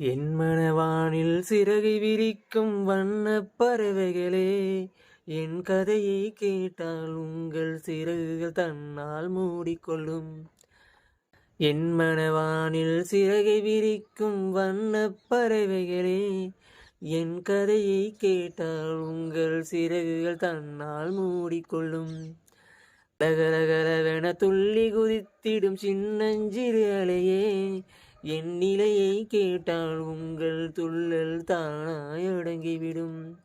என் மனவானில் சிறகை விரிக்கும் வண்ண பறவைகளே என் கதையை கேட்டால் உங்கள் சிறகுகள் தன்னால் மூடிக்கொள்ளும். என் மனவானில் சிறகை விரிக்கும் வண்ண பறவைகளே என் கதையை கேட்டால் உங்கள் சிறகுகள் தன்னால் மூடிக்கொள்ளும். லகலகலவென துள்ளி குதித்திடும் சின்னஞ்சிறு அலையே என் நிலையை கேட்டால் உங்கள் துள்ளல் தானாய் அடங்கிவிடும்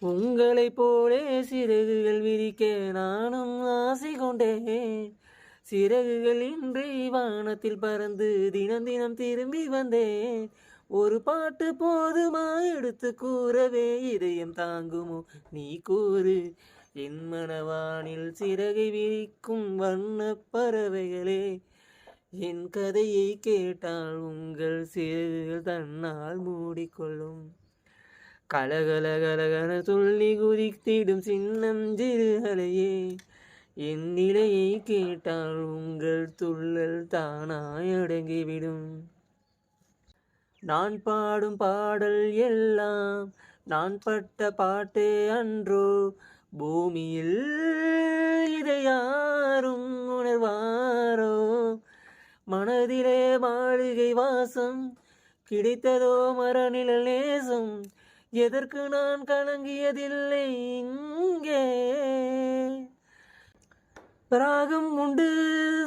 உங்களைப் போலே சிறகுகள் விரிக்க நானும் ஆசை கொண்டேன். சிறகுகள் இன்றி வானத்தில் பறந்து தினம் தினம் திரும்பி வந்தேன். ஒரு பாட்டு போதுமா எடுத்து கூறவே இதயம் தாங்குமோ? நீ கூறு. என் மனவானில் சிறகை விரிக்கும் வண்ண பறவைகளே என் கதையை கேட்டால் உங்கள் சிறகுகள் தன்னால் மூடிக்கொள்ளும். கலகலகலகன துள்ளி குதித்திடும் சின்னம் சிறுகலையே என் நிலையை கேட்டால் உங்கள் துள்ளல் தானாய் அடங்கிவிடும். நான் பாடும் பாடல் எல்லாம் நான் பட்ட பாட்டே அன்றோ பூமியில் இதை யாரும் மனதிலே மாளிகை வாசம் கிடைத்ததோ மரநிழல் நேசம். எதற்கு நான் கலங்கியதில்லை இங்கே? ராகம் உண்டு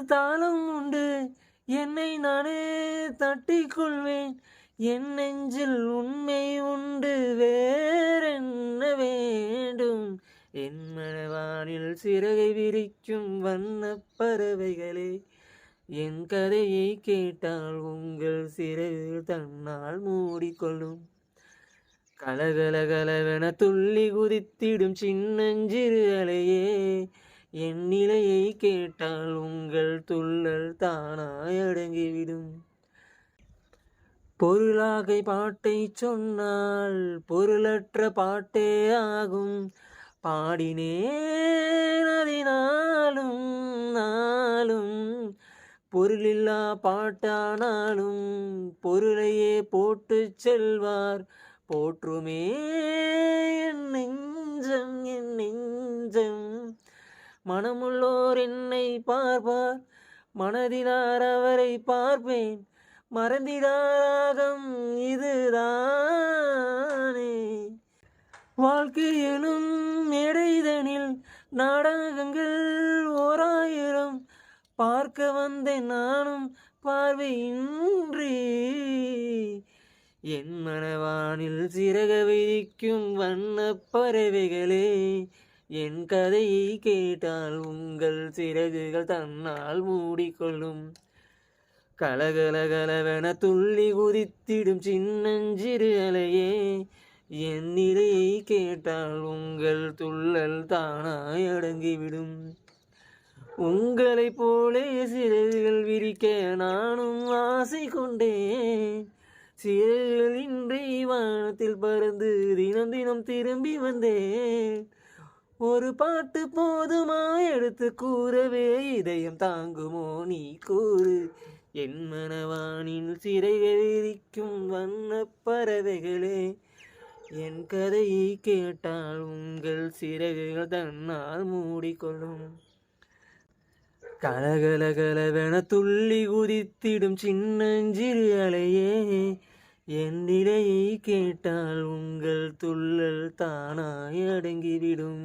தாளம் உண்டு என்னை நானே தட்டிக்கொள்வேன். என் நெஞ்சில் உண்மை உண்டு வேறென்ன வேண்டும்? என் மனவானில் சிறகை விரிக்கும் வண்ண பறவைகளே என் கதையை கேட்டால் உங்கள் சிறையில் தன்னால் மூடிக்கொள்ளும். கலகலகலவென துள்ளி குதித்திடும் சின்னஞ்சிறு அலையே என் நிலையை கேட்டால் உங்கள் துள்ளல் தானாய் அடங்கிவிடும். பொருளாகை பாட்டை சொன்னால் பொருளற்ற பாட்டே ஆகும். பாடினேன் அதினாலும் நாளும் பொருளில்லா பாட்டானாலும் பொருளையே போட்டு செல்வார். போற்றுமே என் நெஞ்சம் என் நெஞ்சம். மனமுள்ளோர் என்னை பார்ப்பார். மனதினார் அவரை பார்ப்பேன். மறந்திடாராகம் இதுதானே. வாழ்க்கை எனும் மேடைதனில் நாடகங்கள் ஓராயிரம் பார்க்க வந்தேன் நானும் பார்வையின்றி. என் மனவானில் சிறக விதிக்கும் வண்ண பறவைகளே என் கதையை கேட்டால் உங்கள் சிறகுகள் தன்னால் மூடிக்கொள்ளும். கலகலகலவென துள்ளி குதித்திடும் சின்னஞ்சிறு அலையே என் நிலையை கேட்டால் உங்கள் துள்ளல் தானாய் அடங்கிவிடும். உங்களை போலே சிறகுகள் விரிக்க நானும் ஆசை கொண்டேன் சிறகுகள் இன்றி வானத்தில் பறந்து தினம் தினம் திரும்பி வந்தேன். ஒரு பாட்டு போதுமா எடுத்து கூறவே இதயம் தாங்குமோ நீ கூறு. என் மனவானில் சிறைகள் விரிக்கும் வண்ணப் பறவைகளே என் கதையை கேட்டால் உங்கள் சிறகுகள் தன்னால் மூடிக்கொள்ளும். கலகலகலவென துள்ளி குதித்திடும் சின்னஞ்சிறு அலையே என் நிலையை கேட்டால் உங்கள் துள்ளல் தானாய் அடங்கிவிடும்